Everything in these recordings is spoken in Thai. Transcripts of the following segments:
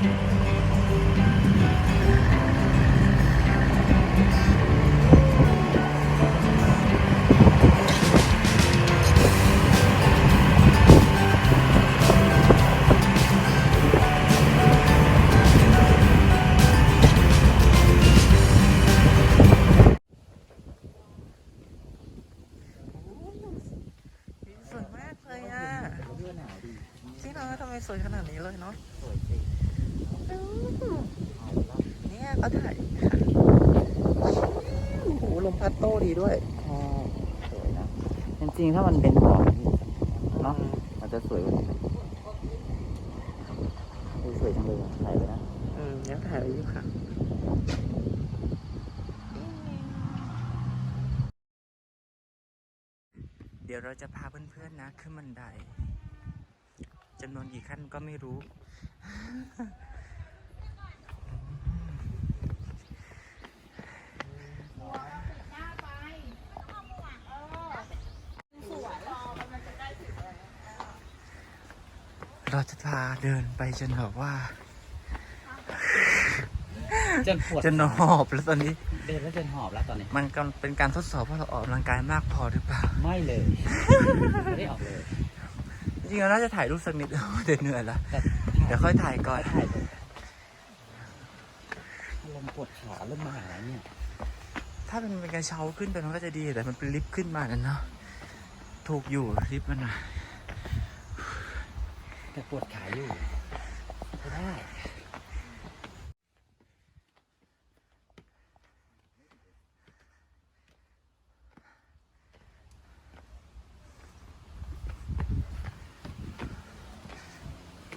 สวยมากเลยอะเสื้อหนทำไมสวยขนาดนี้เลยเนาะ สวยจริง อู้ เอาละ เนี่ยก็ถ่ายค่ะโอ้โหลมพั ดโต้ดีด้วยอ๋อสวยนะจริงๆถ้ามันเป็นหมอกเนาะมันจะสวยกว่านี้ดูสวยจังเลยอะถ่ายไปนะอืมยังถ่ายไว้อยู่ค่ะเดี๋ยวเราจะพาเพื่อนๆนะขึ้นบันไดจำนวนกี่ขั้นก็ไม่รู้ เราจะพาเดินไปจนแบบว่า จนปวดจนหอบแล้วตอนนี้ เดินแล้วจนหอบแล้วตอนนี้ มันกำลังเป็นการทดสอบว่าเราออกกำลังกายมากพอหรือเปล่า ไม่เลยไม่ได้ออกเลย จริงๆเราน่าจะถ่ายรูปสักนิดเดี๋ยวเหนื่อยละแต่เดี๋ยวค่อยถ่ายก่อน ถ่ายเลยลมปวดขาเริ่มมาหาเนี่ยถ้าเป็นเป็นกระเช้าขึ้นไปมันก็จะดีแต่มันเป็นลิฟต์ขึ้นมานั่นเนาะถูกอยู่ลิฟต์มันนะ แต่ปวดขาอยู่ไม่ได้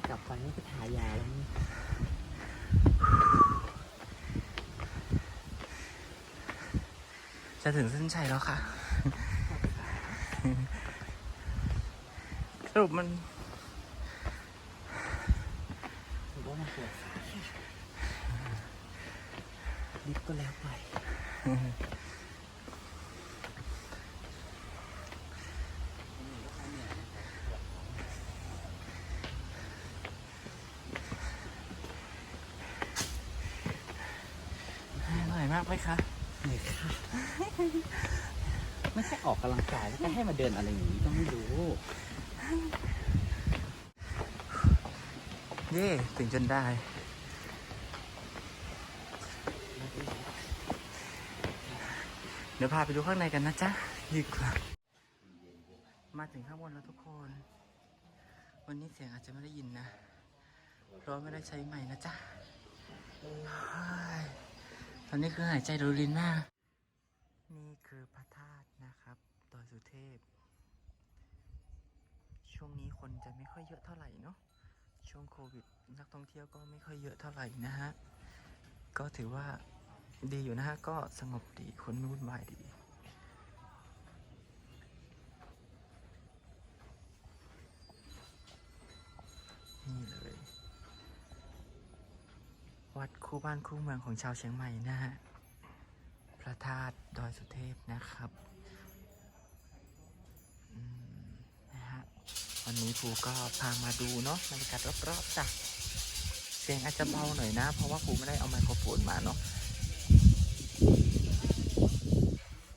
กลับไปนี่ก็ทายาแล้วนี่จะถึงเส้นชัยแล้วค่ะ สรุปมัน ถือว่ามันปวดขา ลิฟต์ก็แล้วไปอร่อยมากไหมคะเหนื่อยค่ะ ไม่ใช่ออกกำลังกายแล้วก็ให้มาเดินอะไรอย่างนี้ก็ไม่รู้ เย่ถึงจนได้ เดี๋ยวพาไปดูข้างในกันนะจ๊ะดีกว่ามาถึงข้างบนแล้วทุกคน วันนี้เสียงอาจจะไม่ได้ยินนะเพราะไม่ได้ใช้ไม้นะจ๊ะตอนนี้คือหายใจรูรินมาก นี่คือพระธาตุนะครับดอยสุเทพ ช่วงนี้คนจะไม่ค่อยเยอะเท่าไหร่เนาะ ช่วงโควิด นักท่องเที่ยวก็ไม่ค่อยเยอะเท่าไหร่นะฮะ ก็ถือว่าดีอยู่นะฮะ ก็สงบดีคนไม่วุ่นวายดีนี่เลย วัดคู่บ้านคู่เมืองของชาวเชียงใหม่นะฮะ พระธาตุดอยสุเทพนะครับ วันนี้ครูก็พามาดูเนาะบรรยากาศรอบๆจ้ะเสียงอาจจะเบาหน่อยนะ เพราะว่าครูไม่ได้เอาไมโครโฟนมาเนาะ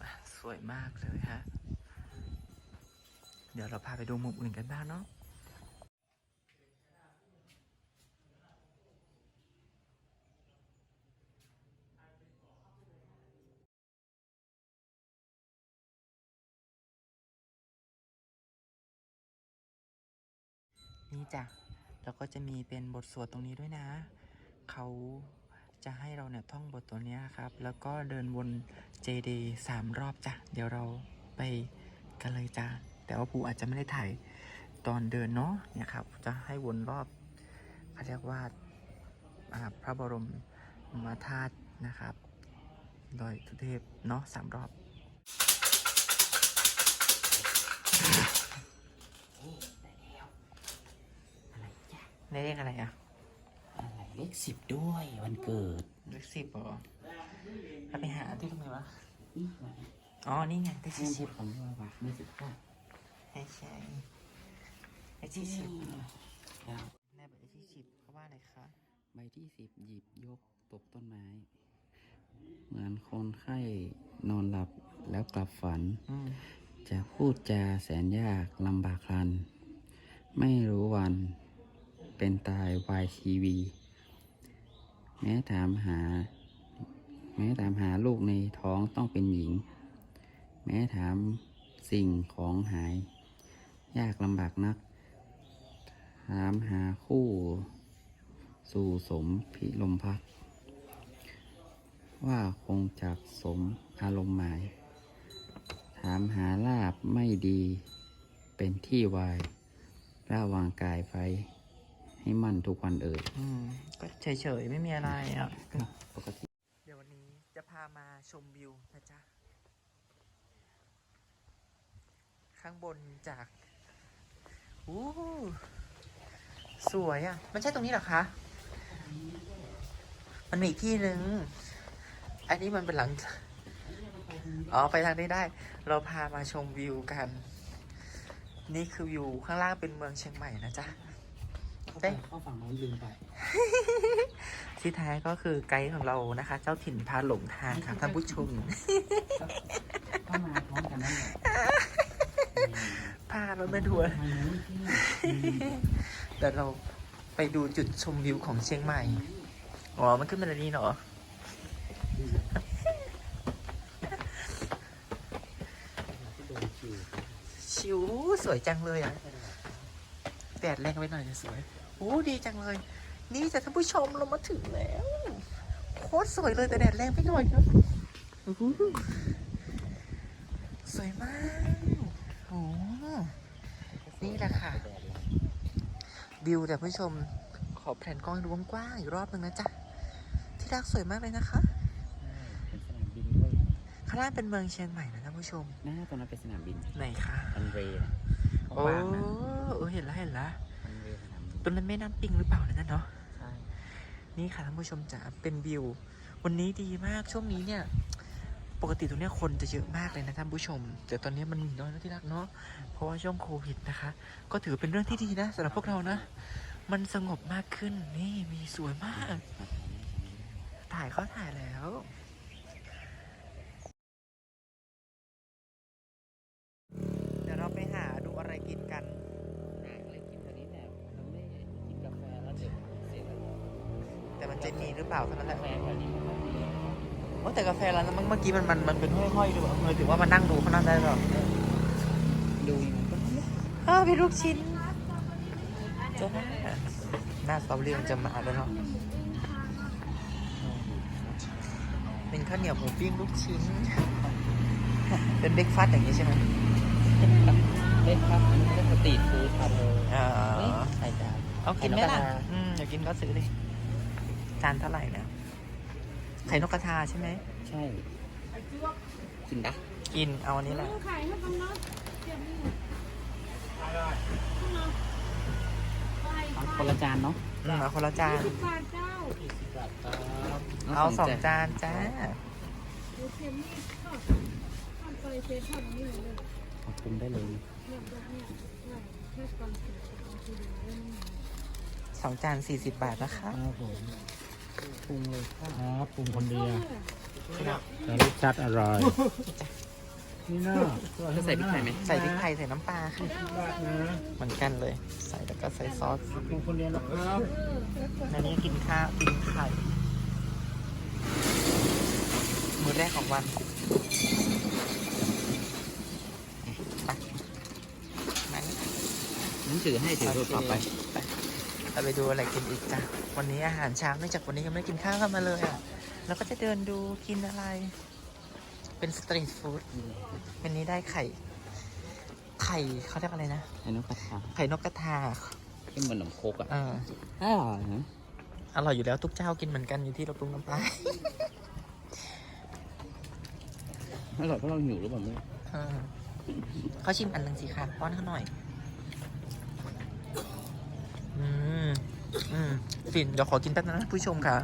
อะสวยมากเลยฮะเดี๋ยวเราพาไปดูมุมอื่นกันบ้างเนาะ นี่จ้ะแล้วก็จะมีเป็นบทสวดตรงนี้ด้วยนะ เขาจะให้เราเนี่ยท่องบทตัวนี้ครับ แล้วก็เดินวนเจดีสามรอบจ้ะ เดี๋ยวเราไปกันเลยจ้ะ แต่ว่าปูอาจจะไม่ได้ถ่ายตอนเดินเนาะเนี่ยครับ จะให้วนรอบเขาเรียกว่าพระบรมมาธาตุนะครับโดอยสุเทพเนาะสามรอบ อะไรจ้ะ ได้เลขอะไรอะ อะไรเลขสิบด้วยวันเกิดเลขสิบเหรอเราไปหาที่ทำไมวะ นี่มาอ๋อ นี่ไงเลขแม่สิพูบดคำว่าวักไม่สิบห้าใช่ใช่เลขที่สิบแล้วแม่บอกเลขที่สิบเขาว่าอะไรคะใบที่สิบหยิบยกตกต้นไม้ เหมือนคนไข้นอนหลับแล้วกลับฝัน อืมจะพูดจาแสนยากลำบากครัน ไม่รู้วัน เป็นตายวายชีวีแม้ถามหา แม้ถามหาลูกในท้องต้องเป็นหญิง แม้ถามสิ่งของหาย ยากลำบากนัก ถามหาคู่ สู่สมพิลมพัก ว่าคงจักสมอารมณ์หมาย ถามหาลาบไม่ดีเป็นที่วายระวางกายไฟ ให้มั่นทุกวันเอ่ยอืมก็เฉยๆ ไม่มีอะไรอะ ปกติ เดี๋ยววันนี้จะพามาชมวิวนะจ๊ะ ข้างบนจาก อู้หูสวยอะ มันใช่ตรงนี้เหรอคะ มันมีอีกที่หนึ่ง อันนี้มันเป็นหลัง อ๋อ ไปทางนี้ได้ เราพามาชมวิวกัน นี่คือวิวข้างล่างเป็นเมืองเชียงใหม่นะจ๊ะ เต้เข้าฝั่งโน้นลืมไป ที่แท้ก็คือไกด์ของเรานะคะ เจ้าถิ่นพาหลงทางค่ะท่านผู้ชมเข้ามาพร้อมกันนั่นแหละพาเรามาทัวร์ทางโน้นที่นี่เดี๋ยวเราไปดูจุดชมวิวของเชียงใหม่ อ๋อ มันขึ้นมาในนี้เหรอชิวสวยจังเลยอะ แดดแรงไปหน่อยจะสวย โอ้ดีจังเลย นี่จะท่านผู้ชมเรามาถึงแล้ว โคตรสวยเลยแต่แดดแรงไปหน่อยครับอู้หูสวยมากโอ้นี่แหละค่ะวิวแต่ผู้ชมขอแผนกล้องดูกว้างๆอีกรอบหนึ่งนะจ๊ะ ที่รักสวยมากเลยนะคะเป็นสนามบินด้วยข้างล่างเป็นเมืองเชียงใหม่นะท่านผู้ชมหน้าตรงนั้นเป็นสนามบินไหนคะอันเรย์นะเขาโอ้วางนะเออเห็นแล้วเห็นแล้ว ตรงนั้นแม่น้ำปิงหรือเปล่านะนั่นเนาะใช่นี่ค่ะท่านผู้ชมจ๋าเป็นวิว วันนี้ดีมากช่วงนี้เนี่ย ปกติตรงเนี้ยคนจะเยอะมากเลยนะท่านผู้ชม แต่ตอนนี้มันมีน้อยแล้วที่รักเนาะเพราะว่าช่วงโควิดนะคะ ก็ถือเป็นเรื่องที่ดีนะสำหรับพวกเรานะ มันสงบมากขึ้นนี่มีสวยมาก ถ่ายเขาถ่ายแล้ว เดี๋ยวเราไปหาดูอะไรกินกัน หาอะไรกินตอนนี้แบบเราไม่กินกาแฟแล้วเดี๋ยวเสียแล้ว แต่มัน จะมีหรือเปล่าเท่านั้นแหกาละแฟตอนนี้ไม่ค่อยมีโอ้แต่กาแฟร้านนั้นเมื่อกี้มันมันมันเป็นห้อยๆดูเออถือว่ามานั่งดูเขานั่งได้หรอดูยังไงก็อ้าวเป็นลูกชิ้นเจ้าหน้าหน้าสตรอเบอรี่มันจะมาแล้วเนาะเป็นข้าวเหนียวหมูปิ้งลูกชิ้น เป็นเบรกฟาสต์อย่างนี้ใช่ไหมเล่นครับอันนี้เล่นสตรีทฟู้ดครับอ่านี่ไข่ดาวเอากินไหมล่ะไข่นกกระทาอืมอยากกินก็ซื้อเลย จานเท่าไหร่นะไข่นกกระทาใช่ไหม ใช่กินดะกินเอาอันนี้แหละขายให้กำนัดเดี๋ยวนี้เอาคนละจานเนาะอืมเอาคนละจานสิบบาทเจ้าเอาสองจานจ้าเดี๋ยวเค็มนี่ทอดทอดไปเฟซทอดนี้เลยเลยขอบคุณได้เลยเสร็จเอาทีเดียวเล่นสองจานสี่สิบบาทนะคะครับผมปรุงเลยครับครับปรุงคนเดียวครับแต่รสชาติอร่อยนี่น่าจะใส่พริกไทยไหมใส่พริกไทยใส่น้ำปลาค่ะบาทนะเหมือนกันเลย ใส่แล้วก็ใส่ซอสปรุงคนเดียวนะครับอันนี้กินข้าวกินไข่มือแรกของวันไปไหนหนังสือให้ถือรูปต่อไปไป เราไปดูอะไรกินอีกจ้ะวันนี้อาหารเช้าเนื่องจากวันนี้ยังไม่ได้กินข้าวกันมาเลยอะแล้วก็จะเดินดูกินอะไร เป็นสตรีทฟู้ดวันนี้ได้ไข่ ไข่เขาเรียกอะไรนะไอ้นกกระทาไข่นกกระทาเป็นเหมือนขนมโคกอะเอออร่อยนะอร่อยอยู่แล้วทุกเจ้ากินเหมือนกันอยู่ที่เราปรุงน้ำปลาอร่อยเพราะเราหิวหรือเปล่าไม่รู้เออเขาชิมอันหนึ่งสิคะป้อนเขาหน่อยอื มอืมฟินเดี๋ยวขอกินแป๊บนึงนะผู้ชมค่ะ